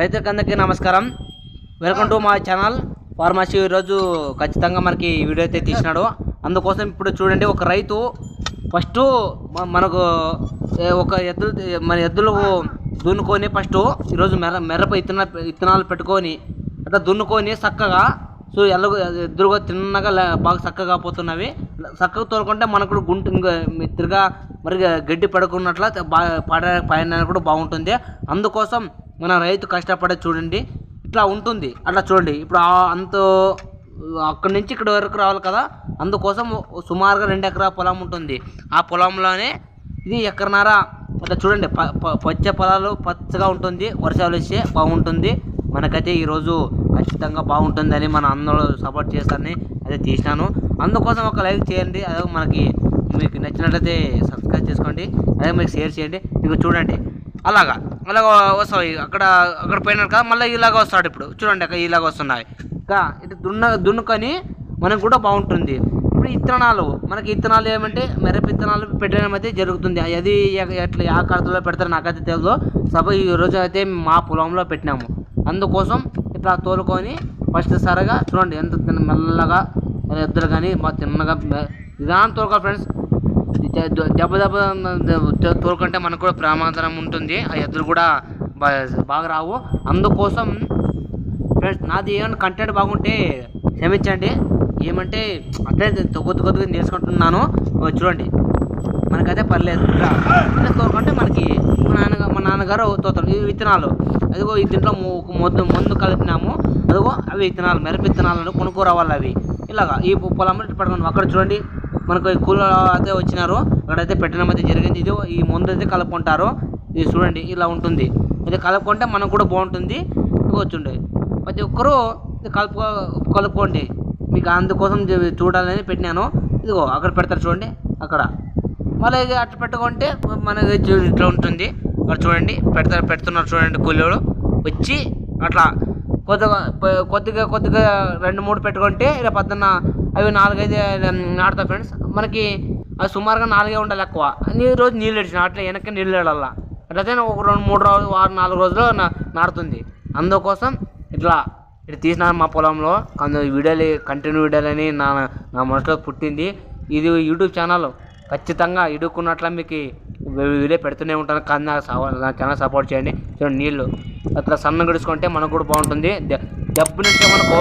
రైతులందరికీ నమస్కారం. Welcome to మా ఛానల్ ఫార్మసీ ఈరోజు ఖచ్చితంగా మనకి వీడియో అయితే తీసినాడు. అందుకోసం ఇప్పుడు చూడండి ఒక రైతు ఫస్ట్ మనకు ఒక ఎద్దులు మన ఎద్దులు దున్నుకొని ఫస్ట్ ఈరోజు మెర మిరప ఇత్తన ఇత్తనాలు పెట్టుకొని అట్లా దున్నుకొని చక్కగా సో ఎల్లగు ఎదురుగా తిన్నగా బాగా చక్కగా పోతున్నవి. చక్కగా తోలుకుంటే మనకు కూడా గుంటు ఇంకా తిరగా మరి గడ్డి పడుకున్నట్ల బాగా పడ పైన కూడా బాగుంటుంది. అందుకోసం మన రైతు కష్టపడే చూడండి ఇట్లా ఉంటుంది. అట్లా చూడండి. ఇప్పుడు అంత అక్కడి నుంచి ఇక్కడ వరకు రావాలి కదా. అందుకోసం సుమారుగా రెండు ఎకరా పొలం ఉంటుంది. ఆ పొలంలోనే ఇది ఎకరన్నర అట్లా చూడండి ప- పచ్చ పొలాలు పచ్చగా ఉంటుంది. వర్షాలు వస్తే బాగుంటుంది. మనకైతే ఈరోజు ఖచ్చితంగా బాగుంటుందని మన అందరూ సపోర్ట్ చేస్తారని అదే తీసినాను. అందుకోసం ఒక లైక్ చేయండి. అదే మనకి మీకు నచ్చినట్లయితే సబ్స్క్రైబ్ చేసుకోండి. అదే మీకు షేర్ చేయండి. మీకు చూడండి. అలాగా. అలాగ వస్తాయి అక్కడ అక్కడ పోయినారు కదా మళ్ళీ ఇలాగ వస్తాడు ఇప్పుడు. చూడండి అక్కడ ఇలాగ వస్తున్నాయి. ఇంకా ఇటు దున్న దున్నుకొని మనకు కూడా బాగుంటుంది. ఇప్పుడు ఇత్తనాలు మనకి ఇత్తనాలు ఏమంటే మిరప ఇత్తనాలు పెట్టడం అయితే జరుగుతుంది. అది ఎట్లా ఆ కాలతలో పెడతారో నాకైతే తెలియదు సభ ఈ రోజు అయితే మా పొలంలో పెట్టినాము. అందుకోసం ఇట్లా తోలుకొని ఫస్ట్ సరగా చూడండి ఎంత మెల్లగా ఎద్దులు కానీ మా తిన్నగా మె- నిదానం తోలుకోవాలి ఫ్రెండ్స్. దెబ్బ దెబ్బ తోలుకుంటే మనకు కూడా ప్రమాదం ఉంటుంది. ఆ ఎద్దులు కూడా బాగా రావు. అందుకోసం ఫ్రెండ్స్ నాది ఏమైనా కంటెంట్ బాగుంటే క్షమించండి. ఏమంటే అట్లే కొద్ది కొద్దిగా నేర్చుకుంటున్నాను. చూడండి. మనకైతే పర్లేదు. ఇలా తోలుకుంటే మనకి మా నాన్న మా నాన్నగారు తోతారు ఇవి విత్తనాలు. అదిగో ఈ దీంట్లో ఒక మందు మందు కలిపినాము. అదిగో అవి విత్తనాలు మిరప విత్తనాలను కొనుక్కోరావాలి అవి. ఇలాగా. ఈ పొలంలో ఇట్లా అక్కడ చూడండి. మనకు ఈ అయితే వచ్చినారు. అక్కడైతే పెట్టడం అయితే జరిగింది. ఇది ఈ ముందు అయితే కలుపుకుంటారు. ఇది చూడండి ఇలా ఉంటుంది. ఇది కలుపుకుంటే మనకు కూడా బాగుంటుంది. ఇదిగో ప్రతి ఒక్కరూ కలుపు కలుపుకోండి. మీకు అందుకోసం చూడాలని పెట్టినాను. ఇదిగో అక్కడ పెడతారు చూడండి. అక్కడ. మళ్ళీ ఇది అట్లా పెట్టుకుంటే మనకి ఇట్లా ఉంటుంది. అక్కడ చూడండి పెడతారు పెడుతున్నారు చూడండి కూలీలు వచ్చి అట్లా కొద్దిగా కొద్దిగా కొద్దిగా రెండు మూడు పెట్టుకుంటే ఇలా పొద్దున్న అవి నాలుగైదు నాటుతా ఫ్రెండ్స్ మనకి అది సుమారుగా నాలుగే ఉండాలి ఎక్కువ. నీ రోజు నీళ్ళు ఇచ్చిన అట్లా వెనక్కి నీళ్ళు వెళ్ళాలా అట్లయితే ఒక రెండు మూడు రోజులు ఆరు నాలుగు రోజులు నాటుతుంది అందుకోసం ఇట్లా ఇటు తీసిన మా పొలంలో. కొంత వీడియోలు కంటిన్యూ వీడియోలని నా నా మనసులో పుట్టింది. ఇది యూట్యూబ్ ఛానల్. ఖచ్చితంగా ఇడుక్కున్నట్ల మీకు వీడియో పెడుతూనే ఉంటాను. కానీ నాకు సవ- నా ఛానల్ సపోర్ట్ చేయండి. చూడండి నీళ్ళు. అట్లా సన్న గడుచుకుంటే మనకు కూడా బాగుంటుంది. దెబ్బ నుంచే మనకు